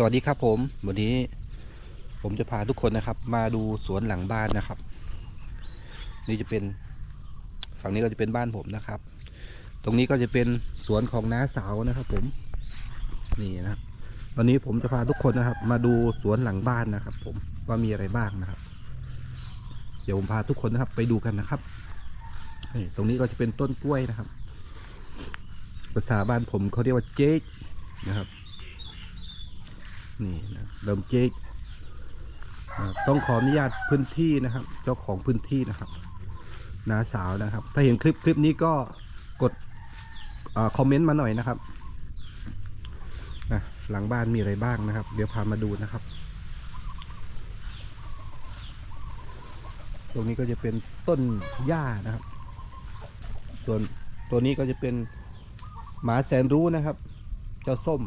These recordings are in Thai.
สวัสดีครับผมวันนี้ผมจะพาทุกคนนะครับ มาดูสวนหลังบ้านนะครับ นี่จะเป็นฝั่งนี้ก็จะเป็นบ้านผมนะครับ ตรงนี้ก็จะเป็นสวนของน้าสาวนะครับ ผมนี่นะครับวันนี้ผมจะพาทุกคนนะครับ มาดูสวนหลังบ้านนะครับ ผมว่ามีอะไรบ้างนะครับ เดี๋ยวผมพาทุกคนนะครับ ไปดูกันนะครับนี่ตรงนี้ก็จะเป็นต้นกล้วยนะครับ ภาษาบ้านผมเขาเรียกว่าเจ๊กนะครับ นี่นะเดิมเจ๊กต้องขออนุญาตพื้นที่นะครับ เจ้าของพื้นที่นะครับนาสาวนะครับ ถ้าเห็นคลิปคลิปนี้ก็กดอคอมเมนต์มาหน่อยนะครับนะหลังบ้านมีอะไรบ้างนะครับ เดี๋ยวพามาดูนะครับ ตรงนี้ก็จะเป็นต้นหญ้านะครับ ส่วนตัวนี้ก็จะเป็นหมาแสนรู้นะครับ เจ้าส้ม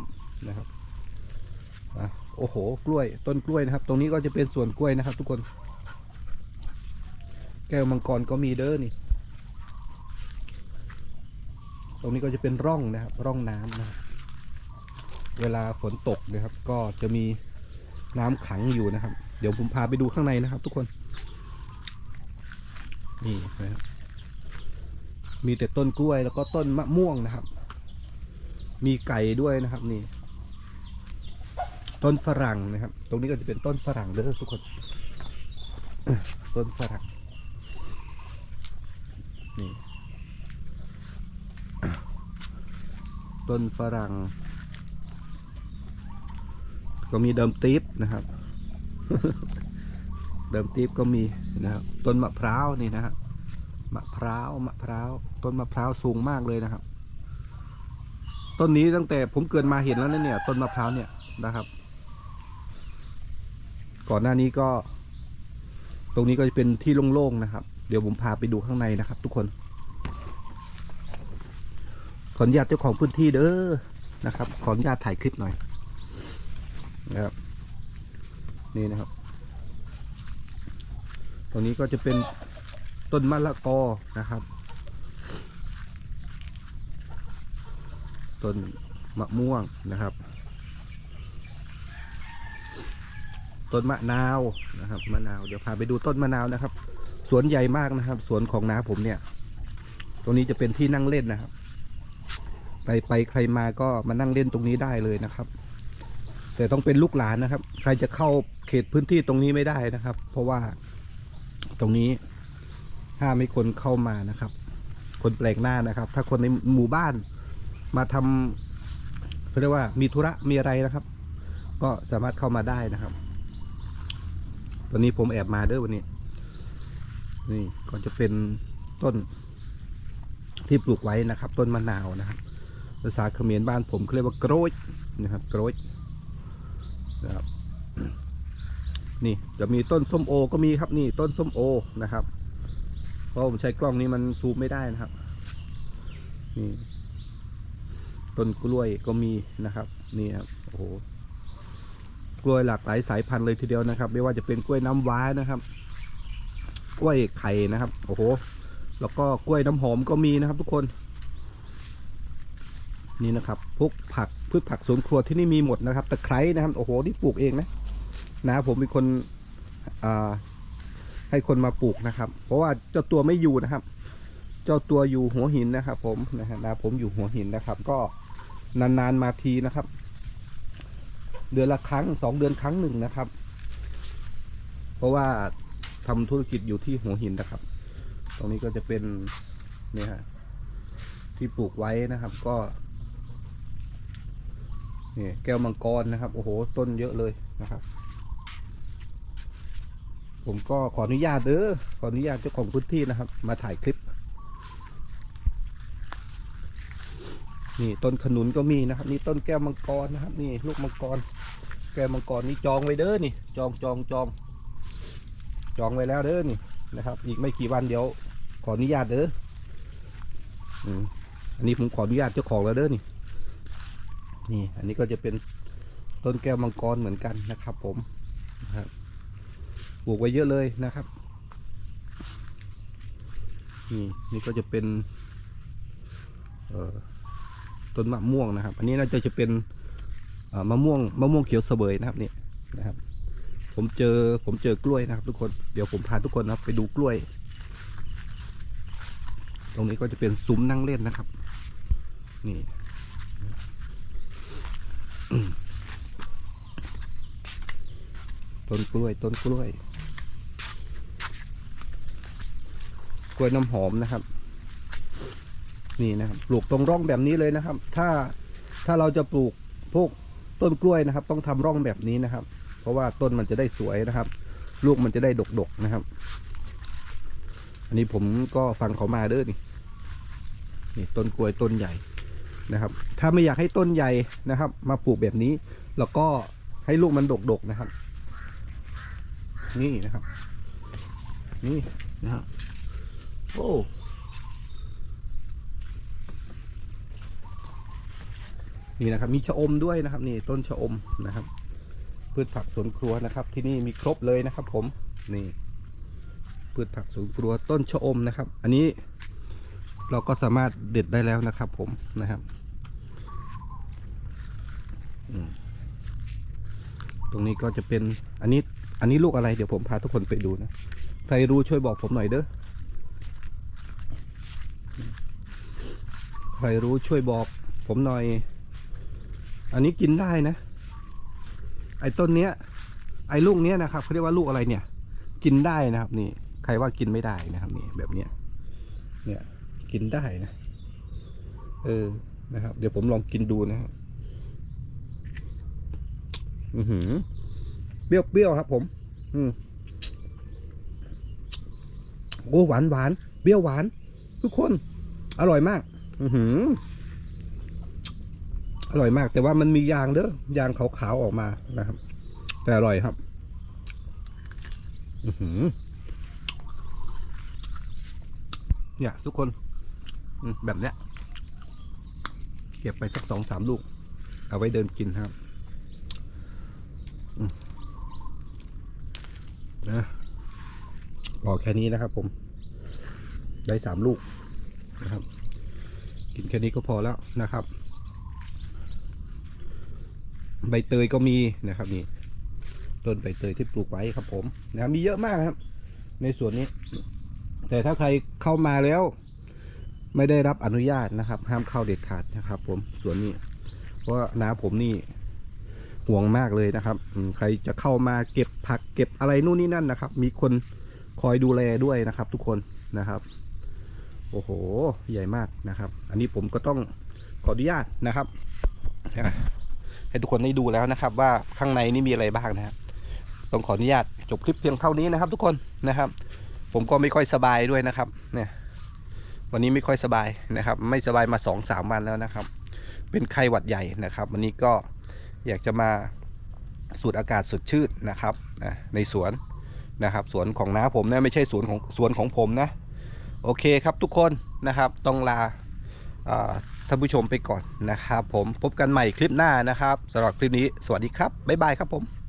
นะครับ โอ้โห กล้วย ต้นกล้วยนะครับ ตรงนี้ก็จะเป็นสวนกล้วยนะครับ ทุกคน แก้วมังกรก็มีเด้อนี่ ตรงนี้ก็จะเป็นร่องนะครับ ร่องน้ำนะ เวลาฝนตกนะครับ ก็จะมีน้ำขังอยู่นะครับ เดี๋ยวผมพาไปดูข้างในนะครับ ทุกคน นี่นะครับมีแต่ต้นกล้วยแล้วก็ต้นมะม่วงนะครับ มีไก่ด้วยนะครับนี่ ต้นฝรั่งนะครับ ตรงนี้ก็จะเป็นต้นฝรั่งเด้อทุกคน ต้นฝรั่ง นี่ ต้นฝรั่ง ก็มีเดิมตีบนะครับ เดิมตีบก็มีนะครับ ต้นมะพร้าวนี่นะครับมะพร้าว มะพร้าว ต้นมะพร้าวสูงมากเลยนะครับ ต้นนี้ตั้งแต่ผมเกิดมาเห็นแล้วนะเนี่ย ต้นมะพร้าวเนี่ยนะครับ ก่อนหน้านี้ก็ ตรงนี้ก็จะเป็นที่โล่งๆนะครับ เดี๋ยวผมพาไปดูข้างในนะครับ ทุกคน ขออนุญาตเจ้าของพื้นที่เด้อนะครับ ขออนุญาตถ่ายคลิปหน่อยนะครับ นี่นะครับ ตรงนี้ก็จะเป็นต้นมะละกอนะครับต้นมะม่วงนะครับ ต้นมะนาวนะครับมะนาวเดี๋ยวพาไปดูต้นมะนาวนะครับ สวนใหญ่มากนะครับ สวนของน้าผมเนี่ย ตรงนี้จะเป็นที่นั่งเล่นนะครับ ไปไปใครมาก็มานั่งเล่นตรงนี้ได้เลยนะครับ แต่ต้องเป็นลูกหลานนะครับ ใครจะเข้าเขตพื้นที่ตรงนี้ไม่ได้นะครับ เพราะว่าตรงนี้ห้ามไม่คนเข้ามานะครับ คนแปลกหน้านะครับ ถ้าคนในหมู่บ้านมาทำเขาเรียกว่ามีธุระมีอะไรนะครับ ก็สามารถเข้ามาได้นะครับ ตอนนี้ผมแอบมาเด้อวันนี้ นี่ก็จะเป็นต้นที่ปลูกไว้นะครับ ต้นมะนาวนะครับ ภาษาเขมรบ้านผมเขาเรียกว่าโกรยนะครับโกรยนะครับนี่จะมีต้นส้มโอก็มีครับนี่ต้นส้มโอนะครับ เพราะผมใช้กล้องนี้มันซูมไม่ได้นะครับนี่ต้นกล้วยก็มีนะครับ นี่ครับโอ้โห กล้วยหลากหลายสายพันธุ์เลยทีเดียวนะครับ ไม่ว่าจะเป็นกล้วยน้ำว้านะครับ กล้วยไข่นะครับ โอ้โห แล้วก็กล้วยน้ำหอมก็มีนะครับ ทุกคน นี่นะครับพวกผักพืชผักสวนครัวที่นี่มีหมดนะครับตะไคร้นะครับโอ้โหนี่ปลูกเองนะนะผมเป็นคนให้คนมาปลูกนะครับ เพราะว่าเจ้าตัวไม่อยู่นะครับ เจ้าตัวอยู่หัวหินนะครับ ผมนะฮะนะผมอยู่หัวหินนะครับ ก็นานๆมาทีนะครับ เดือนละครั้งสองเดือนครั้งหนึ่งนะครับ เพราะว่าทำธุรกิจอยู่ที่หัวหินนะครับ ตรงนี้ก็จะเป็นเนี่ยฮะที่ปลูกไว้นะครับก็นี่แก้วมังกรนะครับ โอ้โห ต้นเยอะเลยนะครับ ผมก็ขออนุญาตเด้อขออนุญาตเจ้าของพื้นที่นะครับ มาถ่ายคลิป นี่ต้นขนุนก็มีนะครับ นี่ต้นแก้วมังกรนะครับ นี่ลูกมังกร แก้วมังกรนี่จองไว้เด้อนี่ จองจองจอง จองไว้แล้วเด้อนี่นะครับ อีกไม่กี่วันเดี๋ยว ขออนุญาตเด้อะอันนี้ผมขออนุญาตเจ้าของแล้วเด้อนี่ นี่ อันนี้ก็จะเป็นต้นแก้วมังกรเหมือนกันนะครับ ผมนะครับปลูกไว้เยอะเลยนะครับ นี่นี่ก็จะเป็น เอ่อ ต้นมะม่วงนะครับ อันนี้น่าจะจะเป็นมะม่วงมะม่วงเขียวเสวยนะครับนี่นะครับ ผมเจอผมเจอกล้วยนะครับ ทุกคนเดี๋ยวผมพาทุกคนนะครับไปดูกล้วย ตรงนี้ก็จะเป็นซุ้มนั่งเล่นนะครับ นี่ต้นกล้วยต้นกล้วย กล้วยน้ำหอมนะครับ นี่นะครับปลูกตรงร่องแบบนี้เลยนะครับ ถ้าถ้าเราจะปลูกพวกต้นกล้วยนะครับ ต้องทำร่องแบบนี้นะครับ เพราะว่าต้นมันจะได้สวยนะครับ ลูกมันจะได้ดกๆนะครับ อันนี้ผมก็ฟังเขามาเด้อนี่นี่ต้นกล้วยต้นใหญ่นะครับ ถ้าไม่อยากให้ต้นใหญ่นะครับ มาปลูกแบบนี้ แล้วก็ให้ลูกมันดกๆนะครับ นี่นะครับ นี่นะครับโอ้ นี่นะครับมีชะอมด้วยนะครับนี่ต้นชะอมนะครับ พืชผักสวนครัวนะครับ ที่นี่มีครบเลยนะครับ ผมนี่ พืชผักสวนครัวต้นชะอมนะครับ อันนี้เราก็สามารถเด็ดได้แล้วนะครับ ผมนะครับตรงนี้ก็จะเป็นอันนี้อันนี้ลูกอะไรเดี๋ยวผมพาทุกคนไปดูนะใครรู้ช่วยบอกผมหน่อยเด้อใครรู้ช่วยบอกผมหน่อย อันนี้กินได้นะ ไอ้ต้นเนี้ย ไอ้ลูกเนี้ยนะครับเขาเรียกว่าลูกอะไรเนี่ย กินได้นะครับนี่ ใครว่ากินไม่ได้นะครับนี่แบบเนี้ย เนี่ย กินได้นะ เออ นะครับ เดี๋ยวผมลองกินดูนะครับอือหือเปรี้ยวเปรี้ยวครับ ผม อืมโอ้หวานหวานเปรี้ยวหวาน ทุกคน อร่อยมาก อือหือ อร่อยมาก แต่ว่ามันมียางเด้อยางขาวๆออกมานะครับ แต่อร่อยครับ อือหือเนี่ยทุกคนแบบเนี้ยเก็บไปสักสองสามลูก เอาไว้เดินกินครับนะบอกแค่นี้นะครับผม ได้สามลูกนะครับ กินแค่นี้ก็พอแล้วนะครับ ใบเตยก็มีนะครับนี่ต้นใบเตยที่ปลูกไว้ครับผมนะครับมีเยอะมากครับ ในสวนนี้ แต่ถ้าใครเข้ามาแล้ว ไม่ได้รับอนุญาตนะครับ ห้ามเข้าเด็ดขาดนะครับ ผมสวนนี้เพราะว่านาผมนี่ห่วงมากเลยนะครับใครจะเข้ามาเก็บผักเก็บอะไรนู่นนี่นั่นนะครับ มีคนคอยดูแลด้วยนะครับ ทุกคนนะครับ โอ้โห ใหญ่มากนะครับ อันนี้ผมก็ต้องขออนุญาตนะครับ ให้ทุกคนได้ดูแล้วนะครับ ว่าข้างในนี่มีอะไรบ้างนะครับต้องขออนุญาตจบคลิปเพียงเท่านี้นะครับ ทุกคนนะครับ ผมก็ไม่ค่อยสบายด้วยนะครับ เนี่ย วันนี้ไม่ค่อยสบายนะครับ ไม่สบายมาสองสามวันแล้วนะครับ เป็นไข้หวัดใหญ่นะครับ วันนี้ก็อยากจะมาสูดอากาศสดชื่นนะครับในสวนนะครับ สวนของน้าผมนะไม่ใช่สวนของสวนของผมนะ โอเคครับทุกคนนะครับ ต้องลาอ่า ท่านผู้ชมไปก่อนนะครับผมพบกันใหม่คลิปหน้านะครับสำหรับคลิปนี้สวัสดีครับบ๊ายบายครับผม